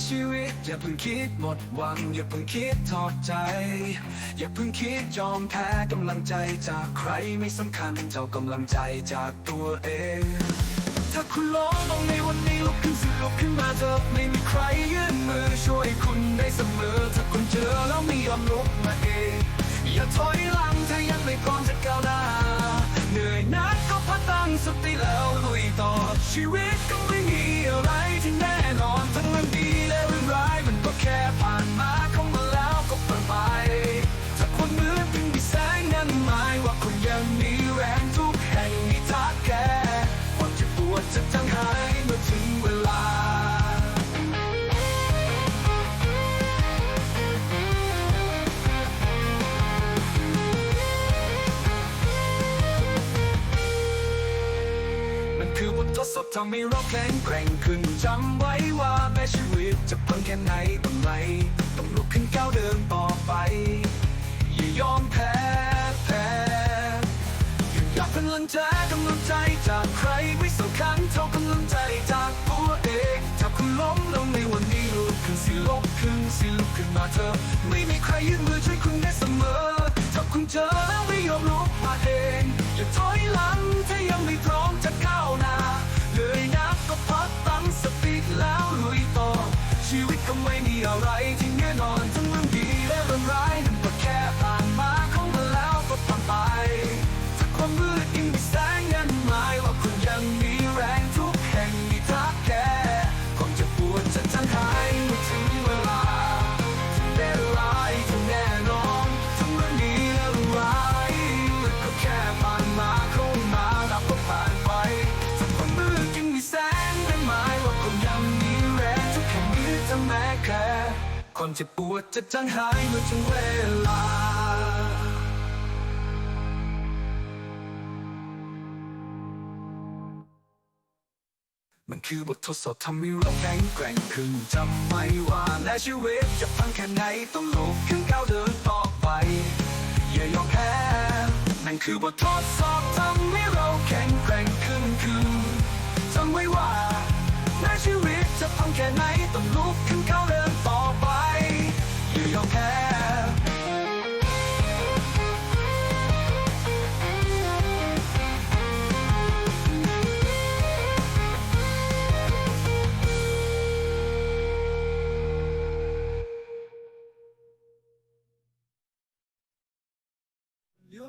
อย่าเพิ่งคิดหมดหวัง อย่าเพิ่งคิดถอดใจ อย่าเพิ่งคิดยอมแพ้กำลังใจจากใครไม่สำคัญเท่ากำลังใจจากตัวเอง ถ้าคุณล้มลงในวันนี้ลุกขึ้นสิลุกขึ้นมาเถอะไม่มีใครยื่นมือช่วยคุณได้เสมอ ถ้าคุณเจอแล้วไม่ยอมลุกมาเอง อย่าถอยหลังถ้ายังไม่พร้อมจะก้าวหน้าเหนื่อยนักก็พักตั้งสติแล้วลุยต่อชีวิตก็ม่ คือบททดสอบทำให้เราแข็งแกร่งขึ้นจำไว้ว่าแม้ชีวิตจะพังแค่ไหนต้องไหลต้องลุกขึ้นก้าวเดินต่อไป อย่ายอมแพ้แพ้ยุดอยากกำลังใจกำลังใจจากใครไม่สำคัญเท่ากำลังใจจากตัวเองถ้าคุณล้มลงในวันนี้ลุกขึ้นสิลุกขึ้นสิลุกขึ้นมาเถอะไม่มีใครยื่นมือช่วยคุณได้เสมอถ้าคุณเจอแล้วไม่ยอมลุกมาเองอย่าถอยหลังถ้ายังไม่พร้อม คนจะปวดจะจางหายเมื่อถึงเวลา มันคือบททดสอบทำให้เราแข็งแกร่งขึ้นจำไว้ว่าและชีวิตจะพังแค่ไหนต้องลุกขึ้นก้าวเดินต่อไป อย่ายอมแพ้นั่นคือบททดสอบทำให้เราแข็งแกร่ง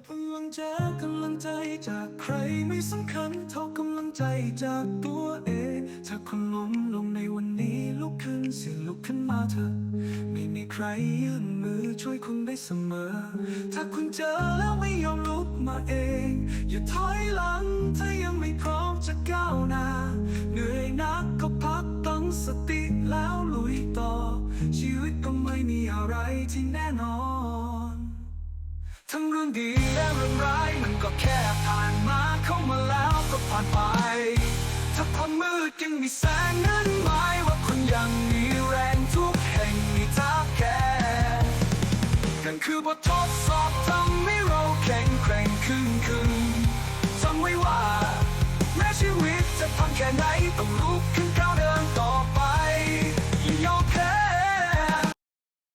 พิ่งหวังจากำลังใจจากใครไม่สำคัญเท่ากำลังใจจากตัวเองถ้าคุณล้มลงในวันนี้ลุกขึ้นสิลุกขึ้นมาเถอะ ไม่มีใครยื่นมือช่วยคุณได้เสมอ ถ้าคุณเจอแล้วไม่ยอมลุกมาเอง อย่าถอยหลังถ้ายังไม่พร้อมจะก้าวหน้าเหนื่อยนักก็พักตั้งสติแล้วลุยต่อ ชีวิตก็ไม่มีอะไรที่แน่นอน ทั้งเรื่องดีและเรื่องร้าย มันก็แค่ผ่านมาเข้ามาแล้วก็ผ่านไป ถ้าความมืดยังมีแสงนั้นหมายว่าคุณยังมีแรงทุกแห่งมีทักแก่นั่นคือบททดสอบทำให้เราแข็งแกร่งขึ้นขึ้นจำไว้ว่า แม้ชีวิตจะพังแค่ไหนต้องลุกขึ้นก้าวเดินต่อไป